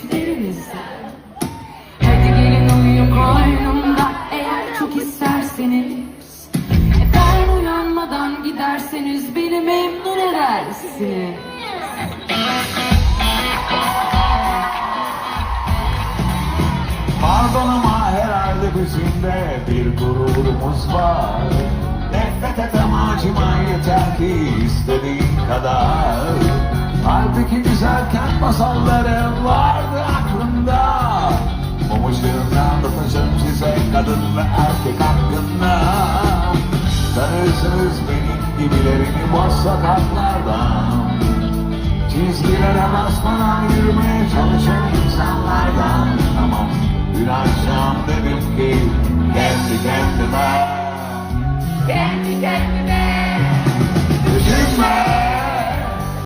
triplerinizden Hadi gelin uyu koynumda eğer çok isterseniz E ben uyanmadan giderseniz beni memnun edersiniz. Pardon ama herhalde bizim de bir gururumuz var. Nefret et ama acıma yeter ki istediğin kadar. Halbuki güzelken masallarım size kadın ve erkek hakkında? Tanırsınız benim gibilerini boş sokaklardan Çizgilere basmadan yürümeye çalışan insanlardan. Ama dün akşam dedim ki kendi kendime Kendi kendine Düşünme